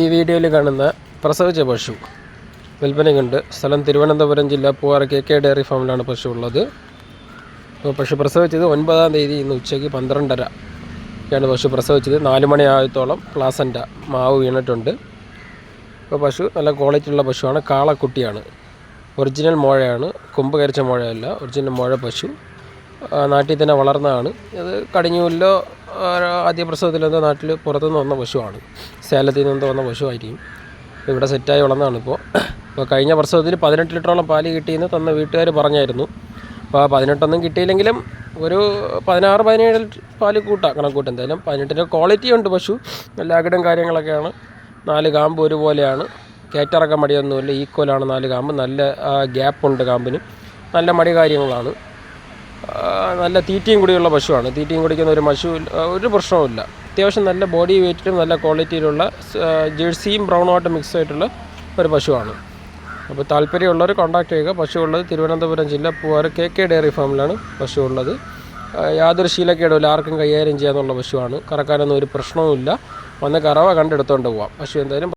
ഈ വീഡിയോയിൽ കാണുന്ന പ്രസവിച്ച പശു വിൽപ്പനയ്ക്കുണ്ട്. സ്ഥലം തിരുവനന്തപുരം ജില്ല പൂവാറ കെ കെ ഡയറി ഫാമിലാണ് പശു ഉള്ളത്. അപ്പോൾ പശു പ്രസവിച്ചത് ഒൻപതാം തീയതി ഇന്ന് ഉച്ചയ്ക്ക് പന്ത്രണ്ടര പശു പ്രസവിച്ചത്. നാല് മണിയായത്തോളം പ്ലാസന്റ മാവ് വീണിട്ടുണ്ട്. അപ്പോൾ പശു നല്ല ക്വാളിറ്റി ഉള്ള പശുവാണ്. കാളക്കുട്ടിയാണ്. ഒറിജിനൽ മുഴയാണ്. കൊമ്പ് കരിച്ച മുഴയല്ല. ഒറിജിനൽ മുഴ പശു. നാട്ടിൽ തന്നെ വളർന്നതാണ്. ഇത് കടിഞ്ഞൂലിലോ ആ, പ്രസവത്തിൽ പ്രസവത്തിലെന്തോ നാട്ടിൽ പുറത്തുനിന്ന് വന്ന പശുവാണ്. സേലത്തിൽ നിന്ന് വന്ന പശുവായിരിക്കും. ഇവിടെ സെറ്റായി വളർന്നതാണ് ഇപ്പോൾ. ഇപ്പോൾ കഴിഞ്ഞ പ്രസവത്തിൽ പതിനെട്ട് ലിറ്ററോളം പാൽ കിട്ടിയെന്ന് തന്ന വീട്ടുകാർ പറഞ്ഞായിരുന്നു. അപ്പോൾ ആ പതിനെട്ടൊന്നും കിട്ടിയില്ലെങ്കിലും ഒരു പതിനാറ് പതിനേഴ് പാൽ കൂട്ടാം കണക്കൂട്ട് എന്തായാലും. പതിനെട്ടിന്റെ ക്വാളിറ്റി ഉണ്ട് പശു. അകിടും കാര്യങ്ങളൊക്കെയാണ്. നാല് കാമ്പ് ഒരുപോലെയാണ്. കയറ്റിറക്കാൻ മടിയൊന്നുമില്ല. ഈക്വലാണ് നാല് കാമ്പ്. നല്ല ഗ്യാപ്പുണ്ട് കാമ്പിന്. നല്ല മടി കാര്യങ്ങളാണ്. നല്ല തീറ്റയും കൂടിയുള്ള പശുവാണ്. തീറ്റയും കുടിക്കുന്ന ഒരു പശു ഒരു പ്രശ്നവുമില്ല. അത്യാവശ്യം നല്ല ബോഡി വെയ്റ്റിലും നല്ല ക്വാളിറ്റിയിലുള്ള ജേഴ്സിയും ബ്രൗണുമായിട്ട് മിക്സ് ആയിട്ടുള്ള ഒരു പശുവാണ്. അപ്പോൾ താല്പര്യമുള്ളവർ കോൺടാക്ട് ചെയ്യുക. പശു ഉള്ളത് തിരുവനന്തപുരം ജില്ല പൂവാറ് കെ കെ ഡയറി ഫാമിലാണ് പശു ഉള്ളത് യാതൊരു ശീലക്കേടുമില്ല. ആർക്കും കൈകാര്യം ചെയ്യാമെന്നുള്ള പശുവാണ്. കറക്കാനൊന്നും ഒരു പ്രശ്നവുമില്ല. വന്ന് കറവ കണ്ടെടുത്തുകൊണ്ട് പോവാം. പശു എന്തായാലും